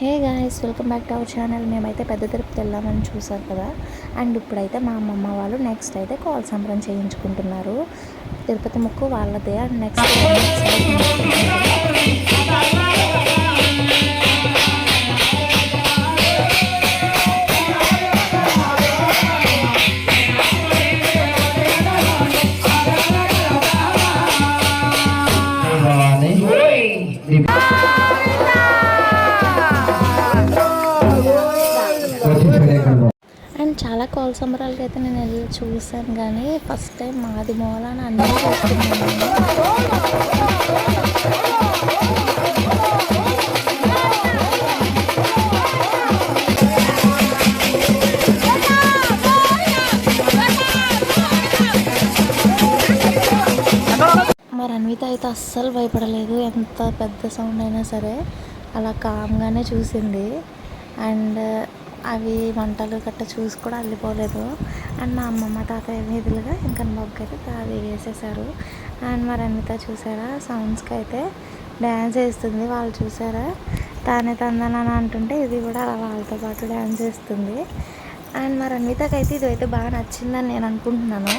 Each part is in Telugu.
Hey guys welcome back to our channel. మేమైతే పెద్ద తిరుపతి వెళ్ళామని చూసాం కదా. అండ్ ఇప్పుడైతే మా అమ్మమ్మ వాళ్ళు నెక్స్ట్ అయితే కాల్ సంబరం చేయించుకుంటున్నారు. తిరుపతి ముక్కు వాళ్ళదే. అండ్ నెక్స్ట్ చాలా కోల సంబరాలకి అయితే నేను వెళ్ళి చూశాను కానీ ఫస్ట్ టైం మాది మూలాన అన్నీ చూస్తున్నాను మరి అన్విత అయితే అస్సలు భయపడలేదు. ఎంత పెద్ద సౌండ్ అయినా సరే అలా కామ్గానే చూసింది. అండ్ అవి వంటలు గట్ట చూసి కూడా అల్లిపోలేదు అండ్ మా అమ్మమ్మ తాతయ్య వీధులుగా ఇంకా బాబుకి అయితే అది వేసేసారు అండ్ మరి అన్విత చూసారా సౌండ్స్కి అయితే డ్యాన్స్ వేస్తుంది వాళ్ళు చూసారా తానే తందనని అంటుంటే ఇది కూడా అలా వాళ్ళతో పాటు డ్యాన్స్ వేస్తుంది అండ్ మరి అన్వితకైతే ఇది అయితే బాగా నచ్చిందని నేను అనుకుంటున్నాను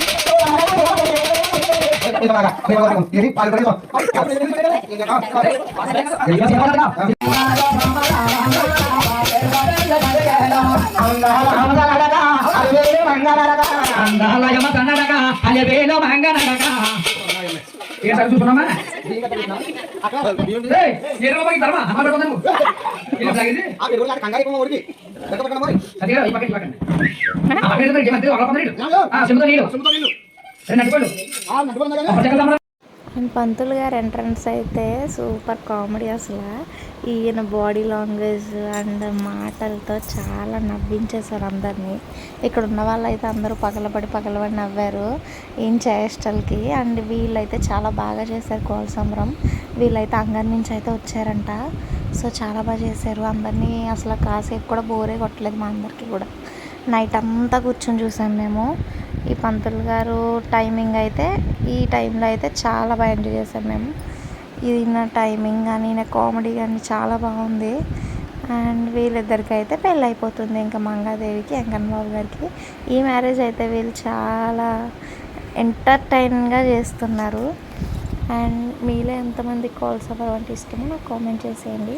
చెంబుతో నీళ్ళు. చెక్కలు తమ్మరా. అండ్ పంతులు గారు ఎంట్రన్స్ అయితే సూపర్ కామెడీ అసలు. ఈయన బాడీ లాంగ్వేజ్ అండ్ మాటలతో చాలా నవ్వించేశారు అందరినీ. ఇక్కడ ఉన్న వాళ్ళైతే అందరూ పగలబడి పగలబడి నవ్వారు. ఈయన చేష్టలకి? అండ్ వీళ్ళైతే చాలా బాగా చేశారు కోల సంబరం. వీళ్ళైతే అంగడి నుంచి అయితే వచ్చారంట. సో చాలా బాగా చేశారు. అందరినీ అసలు కాసేపు కూడా బోరే కొట్టలేదు మా అందరికీ కూడా. నైట్ అంతా కూర్చొని చూసాం మేము. ఈ పంతులు గారు టైమింగ్ అయితే ఈ టైంలో అయితే చాలా బాగా ఎంజాయ్ చేసాం మేము. ఇది నా టైమింగ్ కానీ నా కామెడీ కానీ చాలా బాగుంది. అండ్ వీళ్ళిద్దరికి అయితే పెళ్ళి అయిపోతుంది ఇంకా మంగాదేవికి వెంకన్న బాబు గారికి. ఈ మ్యారేజ్ అయితే వీళ్ళు చాలా ఎంటర్టైన్గా చేస్తున్నారు. అండ్ మీలో ఎంతమంది కాల్స్ అవ్వాలంటే ఇష్టమో నాకు కామెంట్ చేసేయండి.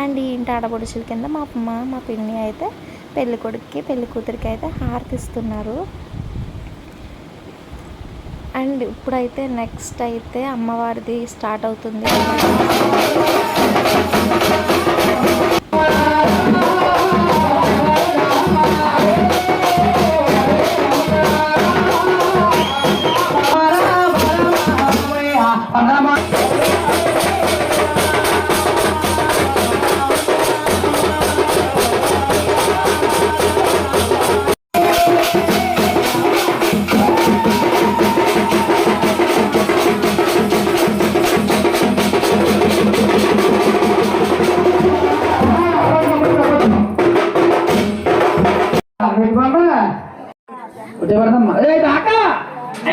అండ్ ఈ ఇంటి ఆడపడుచుల కింద మా అమ్మ మా పిన్ని అయితే పెళ్ళికొడుకుకి కొడుకుకి పెళ్ళి కూతురికి అయితే హారతిస్తున్నారు. అండ్ ఇప్పుడైతే నెక్స్ట్ అయితే అమ్మవారిది స్టార్ట్ అవుతుంది ఉదయవర్ధమ్మ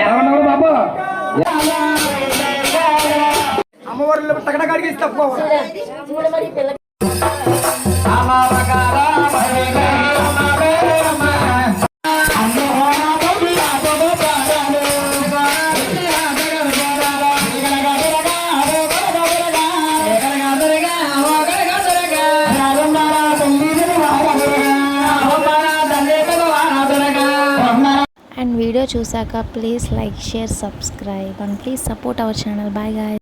ఎవరన్నారు బాబు? అమ్మవారిలో తగడ కాడికి వీడియో చూశాక please like share subscribe and please support our channel. Bye guy